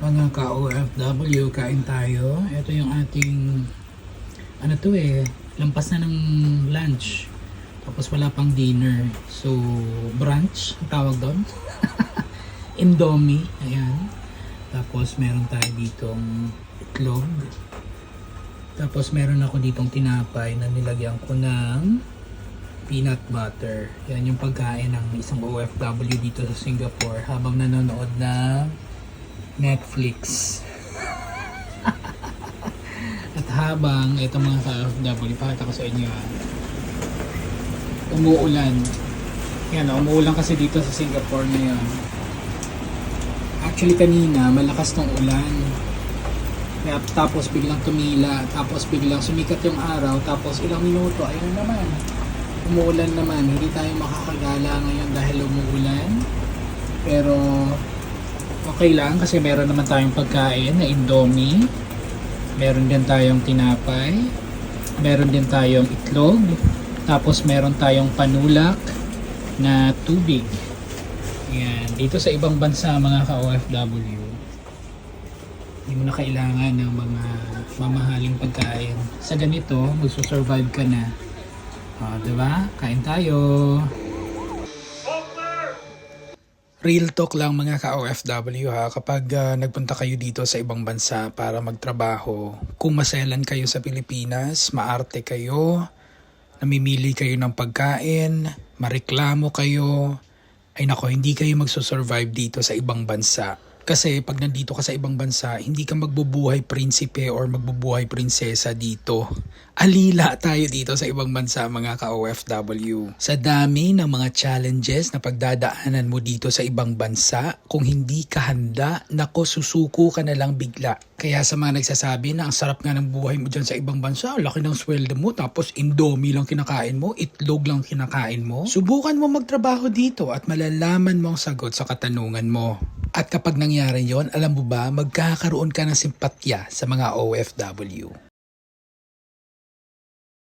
Mga ka-OFW, kain tayo. Ito yung ating, ano to eh, lampas na ng lunch. Tapos wala pang dinner. So, brunch, tawag doon. Indomie, ayan. Tapos meron tayo ditong itlog. Tapos meron ako ditong tinapay na nilagyan ko ng peanut butter. Yan yung pagkain ng isang OFW dito sa Singapore habang nanonood ng Netflix. At habang ito mga ka-OFW, pakita ko sa inyo ah, umuulan. Yan, oh, umuulan kasi dito sa Singapore ngayon. Actually kanina, malakas tong ulan. Tapos biglang tumila, tapos biglang sumikat yung araw, tapos ilang minuto, ayun na naman. Umuulan naman, hindi tayo makakagala ngayon dahil umuulan. Pero okay lang kasi meron naman tayong pagkain na indomie. Meron din tayong tinapay. Meron din tayong itlog. Tapos meron tayong panulak na tubig. Yan. Dito sa ibang bansa mga ka-OFW, hindi mo na kailangan ng mga mamahaling pagkain. Sa ganito, magsusurvive ka na. O, diba? Kain tayo. Real talk lang mga ka-OFW ha, kapag ah, nagpunta kayo dito sa ibang bansa para magtrabaho, kung maselan kayo sa Pilipinas, maarte kayo, namimili kayo ng pagkain, mareklamo kayo, ay nako, hindi kayo magsusurvive dito sa ibang bansa. Kasi pag nandito ka sa ibang bansa, hindi ka magbubuhay prinsipe or magbubuhay prinsesa dito. Alila tayo dito sa ibang bansa mga ka-OFW. Sa dami ng mga challenges na pagdadaanan mo dito sa ibang bansa, kung hindi ka handa, nako susuko ka na lang bigla. Kaya sa mga nagsasabi na ang sarap nga ng buhay mo dyan sa ibang bansa, laki ng sweldo mo, tapos indomie lang kinakain mo, itlog lang kinakain mo, subukan mo magtrabaho dito at malalaman mo ang sagot sa katanungan mo. At kapag nangyari yon, alam mo ba, magkakaroon ka ng simpatya sa mga OFW.